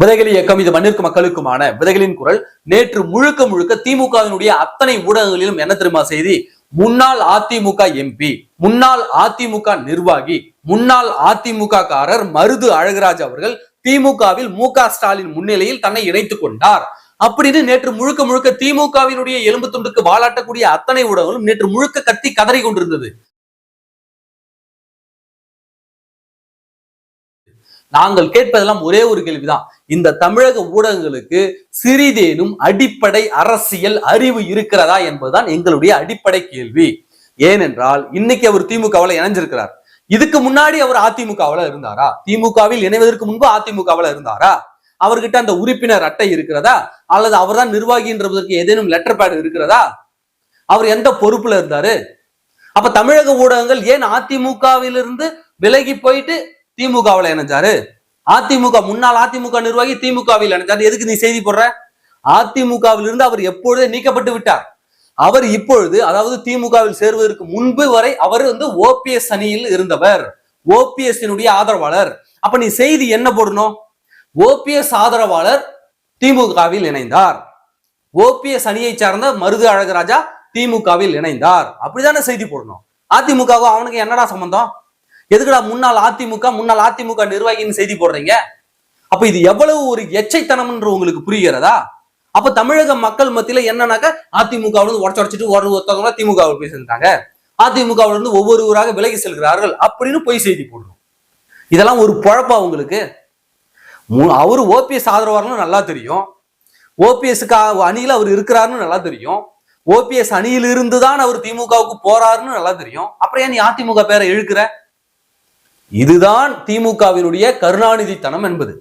விதைகள் இயக்கம் இது மண்ணிற்கு மக்களுக்குமான விதைகளின் குரல். நேற்று முழுக்க முழுக்க திமுகவினுடைய அத்தனை ஊடகங்களிலும் என்ன தெரியுமா செய்தி? முன்னாள் அதிமுக எம்பி முன்னாள் அதிமுக நிர்வாகி முன்னாள் அதிமுக காரர் மருது அழகுராஜ் அவர்கள் திமுகவில் மு க ஸ்டாலின் முன்னிலையில் தன்னை இணைத்துக் கொண்டார். அப்படின்னு நேற்று முழுக்க முழுக்க திமுகவினுடைய எலும்பு துண்டுக்கு வாலாட்டக்கூடிய அத்தனை ஊடகங்களும் நேற்று முழுக்க கத்தி கதறி கொண்டிருந்தது. நாங்கள் கேட்பதெல்லாம் ஒரே ஒரு கேள்விதான். இந்த தமிழக ஊடகங்களுக்கு சிறிதேனும் அடிப்படை அரசியல் அறிவு இருக்கிறதா என்பதுதான் எங்களுடைய அடிப்படை கேள்வி. ஏனென்றால் இன்னைக்கு அவர் திமுகவில் இணைஞ்சிருக்கிறார். இதுக்கு முன்னாடி அவர் அதிமுகவில் இருந்தாரா? திமுகவில் இணைவதற்கு முன்பு அதிமுகவில் இருந்தாரா? அவர்கிட்ட அந்த உறுப்பினர் அட்டை இருக்கிறதா? அல்லது அவர்தான் நிர்வாகின்றதற்கு ஏதேனும் லெட்டர் பேட் இருக்கிறதா? அவர் எந்த பொறுப்புல இருந்தாரு? அப்ப தமிழக ஊடகங்கள் ஏன் அதிமுகவிலிருந்து விலகி போயிட்டு திமுகவில் இணைஞ்சாரு. அதிமுக முன்னாள் அதிமுக நிர்வாகி திமுகவில் இணைஞ்சாரு. எதுக்கு நீ செய்தி போடுற? அதிமுகவில் இருந்து அவர் எப்பொழுதே நீக்கப்பட்டு விட்டார். அவர் இப்பொழுது அதாவது திமுகவில் சேருவதற்கு முன்பு வரை அவர் வந்து ஓபிஎஸ் அணியில் இருந்தவர். ஓபிஎஸ் ஆதரவாளர். அப்ப நீ செய்தி என்ன போடணும்? ஓபிஎஸ் ஆதரவாளர் திமுகவில் இணைந்தார். ஓபிஎஸ் அணியை சார்ந்த மருது அழகராஜா திமுகவில் இணைந்தார். அப்படிதானே செய்தி போடணும். அதிமுகவும் அவனுக்கு என்னடா சம்பந்தம்? எதுக்குடா முன்னாள் அதிமுக முன்னாள் அதிமுக நிர்வாகின்னு செய்தி போடுறீங்க? அப்ப இது எவ்வளவு ஒரு எச்சைத்தனம்ன்ற உங்களுக்கு புரிகிறதா? அப்ப தமிழக மக்கள் மத்தியில என்னன்னாக்கா அதிமுக வந்து உடச்சு உடச்சிட்டு ஒரு ஒருத்தவங்க திமுக பேசியிருக்காங்க சேர்ந்துட்டாங்க. அதிமுக இருந்து ஒவ்வொரு ஊராக விலகி செல்கிறார்கள் அப்படின்னு போய் செய்தி போடணும் இதெல்லாம் ஒரு பொழப்பா உங்களுக்கு? அவரு ஓபிஎஸ் ஆதரவாருன்னு நல்லா தெரியும். ஓபிஎஸ்க்கு அணியில் அவர் இருக்கிறாருன்னு நல்லா தெரியும். ஓபிஎஸ் அணியில் இருந்து தான் அவர் திமுகவுக்கு போறாருன்னு நல்லா தெரியும். அப்புறம் ஏன் நீ அதிமுக பேரை இழுக்கிற? இதுதான் திமுகவினுடைய கருணாநிதித்தனம் என்பது.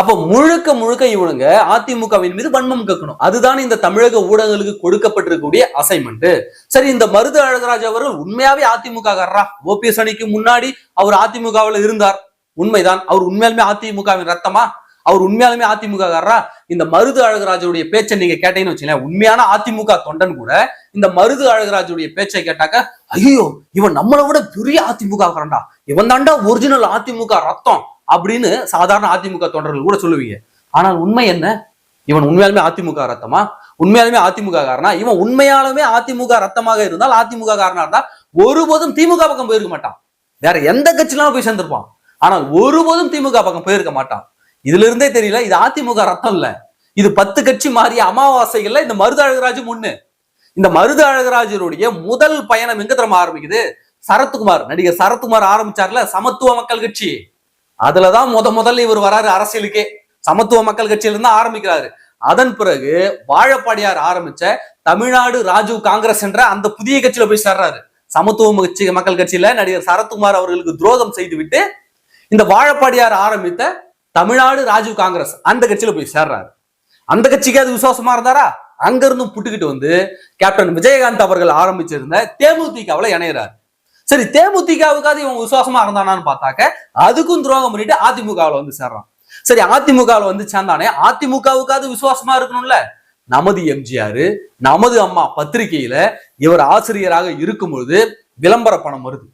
அப்ப முழுக்க முழுக்க இவனுங்க அதிமுகவின் மீது வன்மம் கக்கணும். அதுதான் இந்த தமிழக ஊடகங்களுக்கு கொடுக்கப்பட்டிருக்கக்கூடிய அசைன்மெண்ட் சரி இந்த மருது அழகராஜ் அவர்கள் உண்மையாவே அதிமுக காரரா? ஓபிஎஸ் அணிக்கு முன்னாடி அவர் அதிமுகவில் இருந்தார். உண்மைதான். அவர் உண்மையாலுமே அதிமுகவின் ரத்தமா? அவர் உண்மையாலுமே அதிமுக காரரா? இந்த மருது அழகராஜருடைய பேச்சை நீங்க கேட்டீங்கன்னு வச்சுங்களேன் உண்மையான அதிமுக தொண்டன் கூட இந்த மருது அழகராஜருடைய பேச்சை கேட்டாக்க ஐயோ இவன் நம்மளை விட பெரிய அதிமுக காரன்டா இவன் தாண்டா ஒரிஜினல் அதிமுக ரத்தம் அப்படின்னு சாதாரண அதிமுக தொண்டர்கள் கூட சொல்லுவீங்க. ஆனால் உண்மை என்ன? இவன் உண்மையாலுமே அதிமுக ரத்தமா? உண்மையாலுமே அதிமுக காரனா இவன் உண்மையாலுமே அதிமுக ரத்தமாக இருந்தால் அதிமுக காரனா இருந்தா ஒருபோதும் திமுக பக்கம் போயிருக்க மாட்டான். வேற எந்த கட்சிலாம் போய் சேர்ந்திருப்பான். ஆனால் ஒருபோதும் திமுக பக்கம் போயிருக்க மாட்டான். இதுல இருந்தே தெரியல இது அதிமுக ரத்தம் இல்ல. இது பத்து கட்சி மாறிய அமாவாசைகள்ல இந்த மருது அழகராஜும் ஒண்ணு இந்த மருது அழகராஜருடைய முதல் பயணம் எங்க தரமா ஆரம்பிக்குது? சரத்குமார். நடிகர் சரத்குமார் ஆரம்பிச்சார்ல சமத்துவ மக்கள் கட்சி. அதுலதான் முத முதல்ல இவர் வராரு அரசியலுக்கே. சமத்துவ மக்கள் கட்சியில இருந்து ஆரம்பிக்கிறாரு. அதன் பிறகு வாழப்பாடியார் ஆரம்பிச்ச தமிழ்நாடு ராஜீவ் காங்கிரஸ் என்ற அந்த புதிய கட்சியில போய் சேர்றாரு. சமத்துவ கட்சி மக்கள் கட்சியில நடிகர் சரத்குமார் அவர்களுக்கு துரோகம் செய்துவிட்டு இந்த வாழப்பாடியார் ஆரம்பித்த தமிழ்நாடு ராஜீவ் காங்கிரஸ் அந்த கட்சியில போய் சேர்றாரு. அந்த கட்சிக்கு அது விசுவாசமா இருந்தாரா? அங்கிருந்தும் புட்டுக்கிட்டு வந்து கேப்டன் விஜயகாந்த் அவர்கள் ஆரம்பிச்சிருந்த தேமுதிகவில் இணையறாரு. சரி தேமுதிகவுக்காவது இவன் விசுவாசமா இருந்தானான்னு பார்த்தாக்க அதுக்கும் துரோகம் பண்ணிட்டு அதிமுகவில் வந்து சேர்றான். சரி அதிமுகவில் வந்து சேர்ந்தானே அதிமுகவுக்காவது விசுவாசமா இருக்கணும்ல? நமது எம்ஜிஆர் நமது அம்மா பத்திரிகையில இவர் ஆசிரியராக இருக்கும் பொழுது விளம்பர பணம் வருது.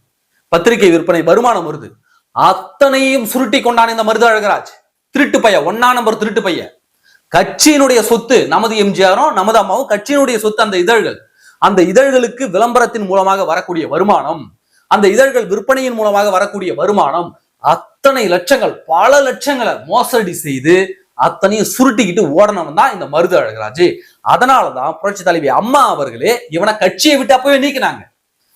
பத்திரிகை விற்பனை வருமானம் வருது. அத்தனையும் சுருட்டி கொண்டான் இந்த மருது அழகராஜ் திருட்டு பைய ஒன்னா நம்பர் திருட்டு பைய கட்சியினுடைய சொத்து நமது எம்ஜிஆரும் நமது அம்மாவும் கட்சியினுடைய சொத்து அந்த இதழ்கள். அந்த இதழ்களுக்கு விளம்பரத்தின் மூலமாக வரக்கூடிய வருமானம் அந்த இதழ்கள் விற்பனையின் மூலமாக வரக்கூடிய வருமானம் அத்தனை லட்சங்கள் பல லட்சங்களை மோசடி செய்து அத்தனையும் சுருட்டிக்கிட்டு ஓடனவன் தான் இந்த மருது அழகராஜ். அதனாலதான் புரட்சி தலைவி அம்மா அவர்களே இவனை கட்சியை விட்டு அப்பவே நீக்கினாங்க.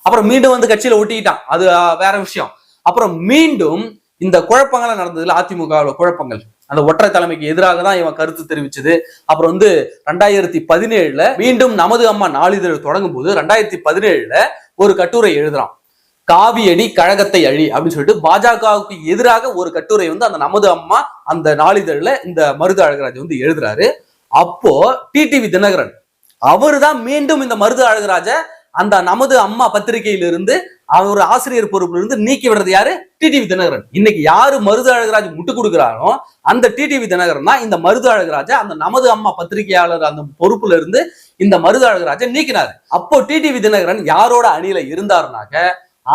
அப்புறம் மீண்டும் வந்து கட்சியில ஒட்டிக்கிட்டான். அது வேற விஷயம். அப்புறம் மீண்டும் இந்த குழப்பங்களை நடந்ததுல அதிமுக குழப்பங்கள். அந்த ஒற்றை தலைமைக்கு எதிராக தான் இவன் கருத்து தெரிவிச்சது. அப்புறம் வந்து ரெண்டாயிரத்தி பதினேழுல மீண்டும் நமது அம்மா நாளிதழ் தொடங்கும் போது ரெண்டாயிரத்தி பதினேழுல ஒரு கட்டுரை எழுதுறான். காவியடி கழகத்தை அழி அப்படின்னு சொல்லிட்டு பாஜகவுக்கு எதிராக ஒரு கட்டுரை வந்து அந்த நமது அம்மா அந்த நாளிதழ்ல இந்த மருது அழகராஜ் வந்து எழுதுறாரு. அப்போ டிடிவி தினகரன் அவரு தான் மீண்டும் இந்த மருது அழகராஜ அந்த நமது அம்மா பத்திரிகையிலிருந்து அவர் ஆசிரியர் பொறுப்புல இருந்து நீக்கி விடுறது யாரு? டிடிவி தினகரன். இன்னைக்கு யாரு மருது அழகராஜ் முட்டு கொடுக்குறாரோ அந்த டிடிவி தினகரன் தான் இந்த மருது அழகராஜ அந்த நமது அம்மா பத்திரிகையாளர் அந்த பொறுப்புல இருந்து இந்த மருது அழகராஜ நீக்கினாரு. அப்போ டிடிவி தினகரன் யாரோட அணியில இருந்தாருனாக்க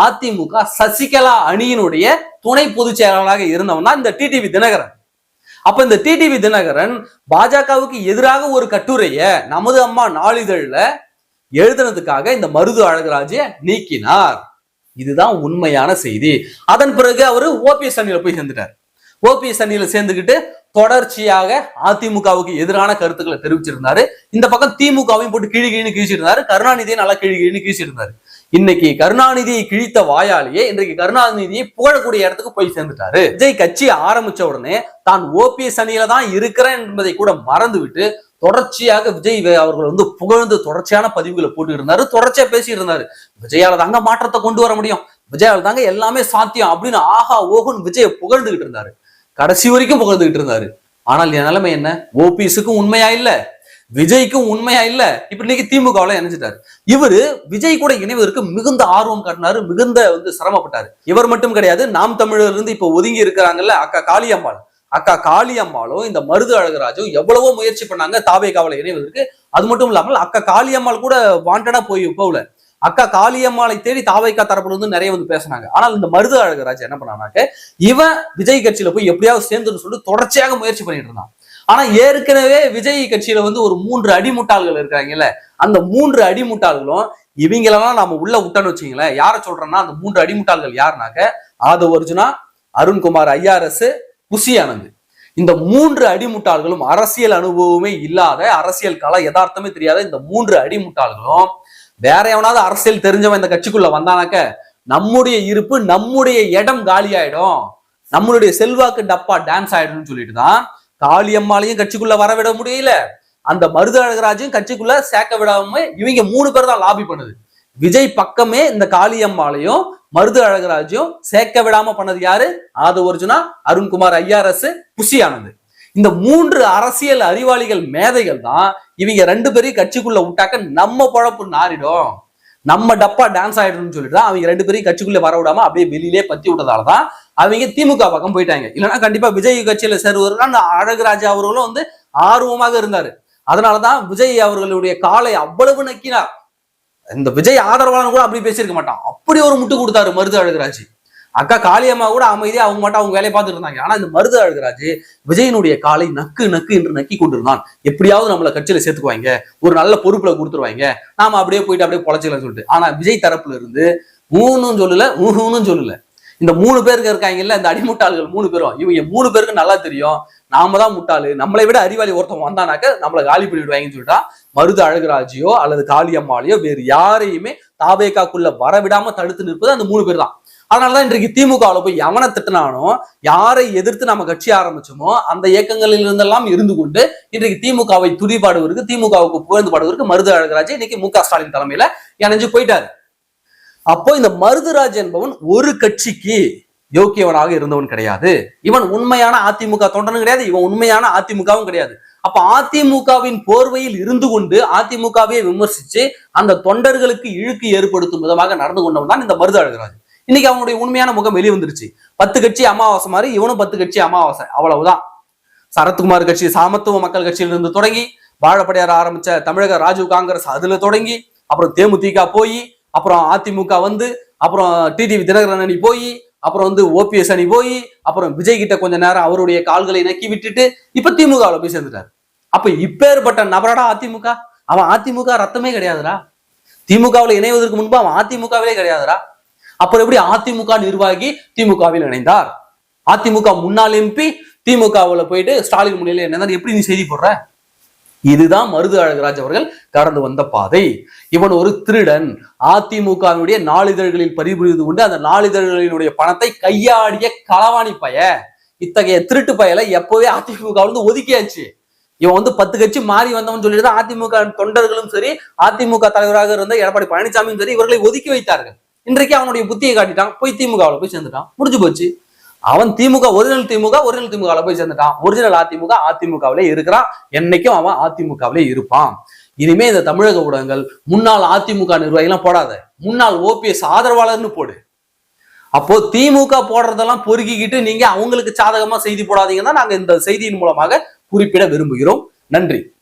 அதிமுக சசிகலா அணியினுடைய துணை பொதுச் செயலாளராக இருந்தவனா இந்த டிடிவி தினகரன். அப்ப இந்த டிடிவி தினகரன் பாஜகவுக்கு எதிராக ஒரு கட்டுரைய நமது அம்மா நாளிதழ்ல எழுதுனதுக்காக இந்த மருது அழகராஜ நீக்கினார். இதுதான் உண்மையான செய்தி. அதன் பிறகு அவரு ஓபிஎஸ் அணியில போய் சேர்ந்துட்டார். ஓபிஎஸ் அணியில சேர்ந்துக்கிட்டு தொடர்ச்சியாக அதிமுகவுக்கு எதிரான கருத்துக்களை தெரிவிச்சிருந்தாரு. இந்த பக்கம் திமுகவையும் போட்டு கிழி கிழின்னு கிழிச்சிருந்தாரு. கருணாநிதியை நல்லா கிழி கிழின்னு கிழிச்சிருந்தாரு. இன்னைக்கு கருணாநிதியை கிழித்த வாயாலேயே இன்றைக்கு கருணாநிதியை புகழக்கூடிய இடத்துக்கு போய் சேர்ந்துட்டாரு. விஜய் கட்சி ஆரம்பிச்ச உடனே தான் ஓபிஎஸ் அணியில தான் இருக்கிறேன் என்பதை கூட மறந்துவிட்டு தொடர்ச்சியாக விஜய் அவர்கள் வந்து புகழ்ந்து தொடர்ச்சியான பதிவுகளை போட்டு இருந்தாரு தொடர்ச்சியா பேசிட்டு இருந்தாரு விஜயால தாங்க மாற்றத்தை கொண்டு வர முடியும். விஜயால தாங்க எல்லாமே சாத்தியம் அப்படின்னு ஆஹா ஓஹோன்னு விஜய புகழ்ந்துகிட்டு இருந்தாரு. கடைசி வரைக்கும் புகழ்ந்துகிட்டு இருந்தாரு. ஆனால் என் நிலைமை என்ன? ஓபிஎஸ்க்கும் உண்மையா இல்ல. விஜய்க்கும் உண்மையா இல்ல. இப்ப இன்னைக்கு திமுகவுல இணைஞ்சிட்டாரு. இவரு விஜய் கூட இணைவதற்கு மிகுந்த ஆர்வம் காட்டினாரு மிகுந்த வந்து சிரமப்பட்டாரு. இவர் மட்டும் கிடையாது நாம் தமிழர்ல இருந்து இப்ப ஒதுங்கி இருக்கிறாங்கல்ல அக்கா காளியம்மாள். அக்கா காளியம்மாளும் இந்த மருது அழகராஜும் எவ்வளவோ முயற்சி பண்ணாங்க தாவே காவலை இணைவதற்கு அது மட்டும் இல்லாமல் அக்கா காளியம்மாள் கூட வாண்டடா போய் போகல. அக்கா காளியம்மாளை தேடி தாவைக்கா தரப்புல வந்து நிறைய வந்து பேசினாங்க. ஆனால் இந்த மருது அழகராஜ் என்ன பண்ணானாக்க இவன் விஜய் கட்சியில போய் எப்படியாவது சேர்ந்துன்னு சொல்லிட்டு தொடர்ச்சியாக முயற்சி பண்ணிட்டு இருந்தான். ஆனா ஏற்கனவே விஜய் கட்சியில வந்து ஒரு மூன்று அடிமுட்டாள்கள் இருக்காங்கல்ல அந்த மூன்று அடிமுட்டாள்களும் இவங்களெல்லாம் நாம உள்ள விட்டோன்னு வச்சுங்களேன் யார சொல்றேன்னா அந்த மூன்று அடிமுட்டாள்கள் யாருனாக்க ஆதவ் அர்ஜுனா அருண்குமார் ஐஆர்எஸ் குசியானது இந்த மூன்று அடிமுட்டாள்களும் அரசியல் அனுபவமே இல்லாத அரசியல் கல யதார்த்தமே தெரியாத இந்த மூன்று அடிமுட்டாள்களும் வேற எவனாவது அரசியல் தெரிஞ்சவன் இந்த கட்சிக்குள்ள வந்தானாக்க நம்முடைய இருப்பு நம்முடைய இடம் காலியாயிடும். நம்மளுடைய செல்வாக்கு டப்பா டான்ஸ் ஆயிடும்னு சொல்லிட்டு தான் காளியம்மாலையும் கட்சிக்குள்ள வர விட முடியல. அந்த மருது அழகராஜையும் கட்சிக்குள்ள சேர்க்க விடாம இவங்க மூணு பேர் தான் லாபி பண்ணுது. விஜய் பக்கமே இந்த காளியம்மாளையும் மருது அழகராஜையும் சேர்க்க விடாம பண்ணது யாரு? ஆதவ அர்ஜுனா அருண்குமார் ஐஆர்எஸ் புஷியானது. ஆனந்த் இந்த மூன்று அரசியல் அறிவாளிகள் மேதைகள் தான் இவங்க ரெண்டு பேரையும் கட்சிக்குள்ள விட்டாக்க நம்ம பழப்பு நாரிடும் நம்ம டப்பா டான்ஸ் ஆயிடும்னு சொல்லிட்டு அவங்க ரெண்டு பேரையும் கட்சிக்குள்ள வர விடாம அப்படியே வெளியிலே பத்தி விட்டதால தான் அவங்க திமுக பக்கம் போயிட்டாங்க. இல்லைன்னா கண்டிப்பா விஜய் கட்சியில சேருவாருன்னா அந்த அழகுராஜா அவர்களும் வந்து ஆர்வமாக இருந்தாரு. அதனாலதான் விஜய் அவர்களுடைய காலை அவ்வளவு நக்கினார். இந்த விஜய் ஆதரவாளன் கூட அப்படி பேசியிருக்க மாட்டான். அப்படி ஒரு முட்டு கொடுத்தாரு மருது அழகுராஜ். அக்கா காளியம்மா கூட அமைதியா அவங்க மட்டும் அவங்க வேலையை பார்த்துட்டு இருந்தாங்க. ஆனா இந்த மருது அழகுராஜ் விஜயனுடைய காலை நக்கு நக்கு என்று நக்கி கொண்டிருந்தான். எப்படியாவது நம்மள கட்சியில சேர்த்துக்குவாங்க. ஒரு நல்ல பொறுப்புல கொடுத்துருவாங்க. நாம அப்படியே போயிட்டு அப்படியே பொழைச்சிக்கலாம் சொல்லிட்டு. ஆனா விஜய் தரப்புல இருந்து ஊனும் சொல்லல ஊஹுன்னு சொல்லல. இந்த மூணு பேருக்கு இருக்காங்கல்ல இந்த அடிமுட்டாள்கள் மூணு பேரும். இவங்க மூணு பேருக்கு நல்லா தெரியும். நாம தான் முட்டாளு. நம்மளை விட அறிவாளி ஒருத்தன் வந்தானாக்க நம்மளை காலி பண்ணிவிடுவாங்கன்னு சொல்லிட்டா மருது அழகுராஜியோ அல்லது காளியம்மாளையோ வேறு யாரையுமே தாவேக்காக்குள்ள வரவிடாம தடுத்து நிற்பது அந்த மூணு பேர் தான். அதனாலதான் இன்றைக்கு திமுகவில் போய் எவனை திட்டினானோ யாரை எதிர்த்து நம்ம கட்சி ஆரம்பிச்சோமோ அந்த இயக்கங்களில் இருந்தெல்லாம் இருந்து கொண்டு இன்றைக்கு திமுகவை துதிபாடுவதற்கு திமுகவுக்கு புகழ்ந்து பாடுவதற்கு மருது அழகராஜ் இன்னைக்கு மு க ஸ்டாலின் தலைமையில இணைஞ்சு போயிட்டாரு. அப்போ இந்த மருதுராஜ் என்பவன் ஒரு கட்சிக்கு யோக்கியவனாக இருந்தவன் கிடையாது. இவன் உண்மையான அதிமுக தொண்டனும் கிடையாது இவன் உண்மையான அதிமுகவும் கிடையாது. அப்ப அதிமுகவின் போர்வையில் இருந்து கொண்டு அதிமுகவை விமர்சிச்சு அந்த தொண்டர்களுக்கு இழுக்கு ஏற்படுத்தும் விதமாக நடந்து கொண்டவன் தான் இந்த மருது அழகராஜ் இன்னைக்கு அவனுடைய உண்மையான முகம் வெளியே வந்துருச்சு. பத்து கட்சி அமாவாசை மாதிரி இவனும் பத்து கட்சி அமாவாசை அவ்வளவுதான். சரத்குமார் கட்சி சாமத்துவ மக்கள் கட்சியிலிருந்து தொடங்கி வாழப்படையார் ஆரம்பிச்ச தமிழக ராஜீவ் காங்கிரஸ் அதுல தொடங்கி அப்புறம் தேமுதிக போய் அப்புறம் அதிமுக வந்து அப்புறம் டிடிவி தினகரன் அணி போய் அப்புறம் வந்து ஓபிஎஸ் அணி போய் அப்புறம் விஜய் கிட்ட கொஞ்ச நேரம் அவருடைய கால்களை நக்கி விட்டுட்டு இப்ப திமுகவில் போய் சேர்ந்துட்டாரு. அப்ப இப்பேற்பட்ட நபரடா அதிமுக? அவன் அதிமுக ரத்தமே கிடையாதுடா. திமுகவில் இணைவதற்கு முன்பு அவன் அதிமுகவிலே கிடையாதுடா. அப்புறம் எப்படி அதிமுக நிர்வாகி திமுகவில் இணைந்தார்? அதிமுக முன்னாள் எம்பி திமுகவில் போயிட்டு ஸ்டாலின் முன்னிலையில் இணைந்தார். எப்படி நீ செய்தி போடுற? இதுதான் மருது அழகராஜ் அவர்கள் கடந்து வந்த பாதை. இவன் ஒரு திருடன். அதிமுகவினுடைய நாளிதழ்களில் பறிபுரிந்து கொண்டு அந்த நாளிதழ்களினுடைய பணத்தை கையாடிய களவாணி பய. இத்தகைய திருட்டு பயலை எப்பவே அதிமுக வந்து ஒதுக்கியாச்சு. இவன் வந்து பத்து கட்சி மாறி வந்தவன் சொல்லிட்டு தான் அதிமுக தொண்டர்களும் சரி அதிமுக தலைவராக இருந்த எடப்பாடி பழனிசாமியும் சரி இவர்களை ஒதுக்கி வைத்தார்கள். இன்றைக்கு அவனுடைய புத்தியை காட்டிட்டான் போய் திமுகவில் போய் சேர்ந்துட்டான். முடிஞ்சு போச்சு. அவன் திமுக ஒரிஜினல் திமுக ஒரிஜினல் திமுகல போய் சேர்ந்துட்டான். ஒரிஜினல் அதிமுக அதிமுகவிலே இருக்கிறான். என்னைக்கும் அவன் அதிமுகவிலே இருப்பான். இனிமே இந்த தமிழக ஊடகங்கள் முன்னாள் அதிமுக நிர்வாகிலாம் போடாத. முன்னாள் ஓபிஎஸ் ஆதரவாளர்னு போடு. அப்போ திமுக போடுறதெல்லாம் பொறுக்கிக்கிட்டு நீங்க அவங்களுக்கு சாதகமா செய்தி போடாதீங்கன்னா நாங்க இந்த செய்தியின் மூலமாக குறிப்பிட விரும்புகிறோம். நன்றி.